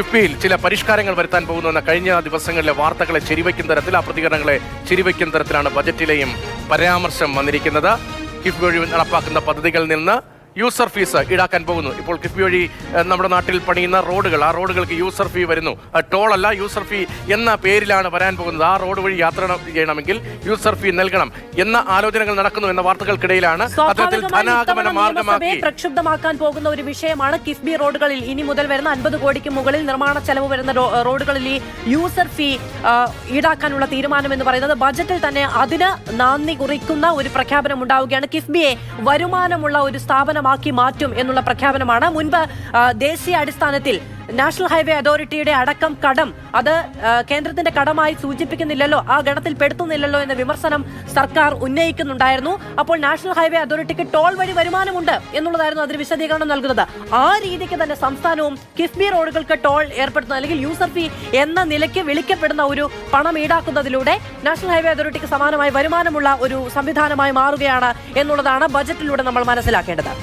കിഫ്ബിയിൽ ചില പരിഷ്കാരങ്ങൾ വരുത്താൻ പോകുന്നുവെന്ന കഴിഞ്ഞ ദിവസങ്ങളിലെ വാർത്തകളെ ചെരിവയ്ക്കും തരത്തിൽ ആ പ്രതികരണങ്ങളെ ചെരിവയ്ക്കും തരത്തിലാണ് ബജറ്റിലെയും പരാമർശം വന്നിരിക്കുന്നത്. കിഫ്ബി വഴി നടപ്പാക്കുന്ന പദ്ധതികളിൽ നിന്ന് യൂസർ ഫീസ് ഈടാക്കാൻ പോകുന്നു. ഇപ്പോൾ കിഫ്ബി വഴി നമ്മുടെ നാട്ടിൽ പണിയുന്ന റോഡുകൾ ആ റോഡുകൾക്ക് യൂസർ ഫീ വരുന്നു. ടോൾ അല്ല യൂസർ ഫീ എന്ന പേരിലാണ് വരാൻ പോകുന്നത്. ആ റോഡ് വഴി യാത്ര ചെയ്യണമെങ്കിൽ യൂസർ ഫീ നൽകണം എന്ന ആലോചനകൾ നടക്കുന്നു എന്ന വാർത്തകൾക്കിടയിലാണ് അത്തരത്തിൽ ധനാഗമന മാർഗമാക്കി. പ്രക്ഷുബ്ധമാക്കാൻ പോകുന്ന ഒരു വിഷയമാണ് കിഫ്ബി റോഡുകളിൽ. ഇനി മുതൽ വരുന്ന അൻപത് കോടിക്ക് മുകളിൽ നിർമ്മാണ ചെലവ് വരുന്ന റോഡുകളിൽ ഈ യൂസർ ഫീ ഈടാക്കാനുള്ള തീരുമാനം എന്ന് പറയുന്നത് ബജറ്റിൽ തന്നെ അതിന് നന്ദി കുറിക്കുന്ന ഒരു പ്രഖ്യാപനം ഉണ്ടാവുകയാണ്. കിഫ്ബിയെ വരുമാനമുള്ള ഒരു സ്ഥാപനമാക്കി മാറ്റും എന്നുള്ള പ്രഖ്യാപനമാണ്. മുൻപ് ദേശീയ അടിസ്ഥാനത്തിൽ നാഷണൽ ഹൈവേ അതോറിറ്റിയുടെ അടക്കം കടം അത് കേന്ദ്രത്തിന്റെ കടമായി സൂചിപ്പിക്കുന്നില്ലല്ലോ ആ ഗണത്തിൽ പെടുത്തുന്നില്ലല്ലോ എന്ന വിമർശനം സർക്കാർ ഉന്നയിക്കുന്നുണ്ടായിരുന്നു. അപ്പോൾ നാഷണൽ ഹൈവേ അതോറിറ്റിക്ക് ടോൾ വഴി വരുമാനമുണ്ട് എന്നുള്ളതായിരുന്നു അതിന് വിശദീകരണം നൽകുന്നത്. ആ രീതിക്ക് തന്നെ സംസ്ഥാനവും കിഫ്ബി റോഡുകൾക്ക് ടോൾ ഏർപ്പെടുത്തുന്ന അല്ലെങ്കിൽ യൂസർ ഫീ എന്ന നിലയ്ക്ക് വിളിക്കപ്പെടുന്ന ഒരു പണം ഈടാക്കുന്നതിലൂടെ നാഷണൽ ഹൈവേ അതോറിറ്റിക്ക് സമാനമായി വരുമാനമുള്ള ഒരു സംവിധാനമായി മാറുകയാണ് എന്നുള്ളതാണ് ബജറ്റിലൂടെ നമ്മൾ മനസ്സിലാക്കേണ്ടത്.